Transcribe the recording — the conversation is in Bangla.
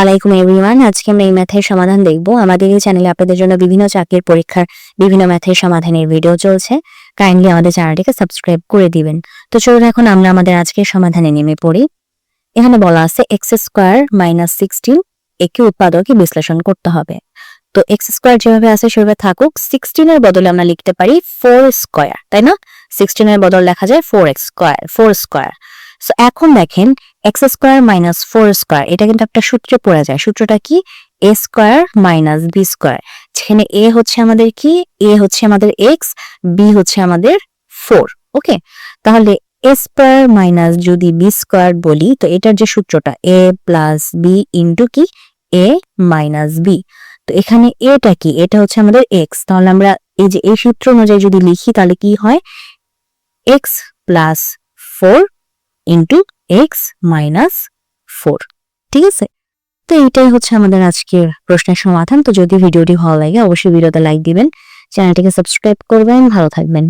আলাইকুম এভরিওয়ান আজকে আমরা এই ম্যাথের সমাধান দেখব। আমাদের এই চ্যানেলে আপনাদের জন্য বিভিন্ন চাকরির পরীক্ষার বিভিন্ন ম্যাথের সমাধানের ভিডিও চলছে। কাইন্ডলি আমাদের চ্যানেলটিকে সাবস্ক্রাইব করে দিবেন। তো চলুন এখন আমরা আমাদের আজকের সমাধানে নেমে পড়ি। এখানে বলা আছে এক্স স্কোয়ার মাইনাস সিক্সটিন একে উৎপাদকে বিশ্লেষণ করতে হবে। তো এক্স স্কোয়ার যেভাবে আছে সেভাবে থাকুক। সিক্সটিনের বদলে আমরা লিখতে পারি ফোর স্কোয়ার তাই না? সিক্সটিনের বদল লেখা যায় four x square four square so এখন দেখেন x square minus four square, এটা কিন্তু একটা সূত্রে পড়ে যায়। সূত্রটা কি? A square minus b square. যেখানে এ হচ্ছে আমাদের কি? এ হচ্ছে আমাদের এক্স, বি হচ্ছে আমাদের ফোর, ওকে? তাহলে এ স্কোয়ার মাইনাস যদি বি স্কোয়ার বলি, তো এটার যে সূত্রটা, এ প্লাস বি ইন্টু কি? A minus b. তো এখানে এটা কি? এটা হচ্ছে আমাদের এক্স। তাহলে আমরা এই যে, এই সূত্র অনুযায়ী যদি লিখি, তাহলে কি হয়? X plus four into x minus four ঠিক আছে? তো এইটাই হচ্ছে আমাদের আজকের প্রশ্নের সমাধান। তো যদি ভিডিওটি ভালো লাগে, অবশ্যই ভিডিওতে লাইক দিবেন, চ্যানেলটিকে সাবস্ক্রাইব করবেন, ভালো থাকবেন।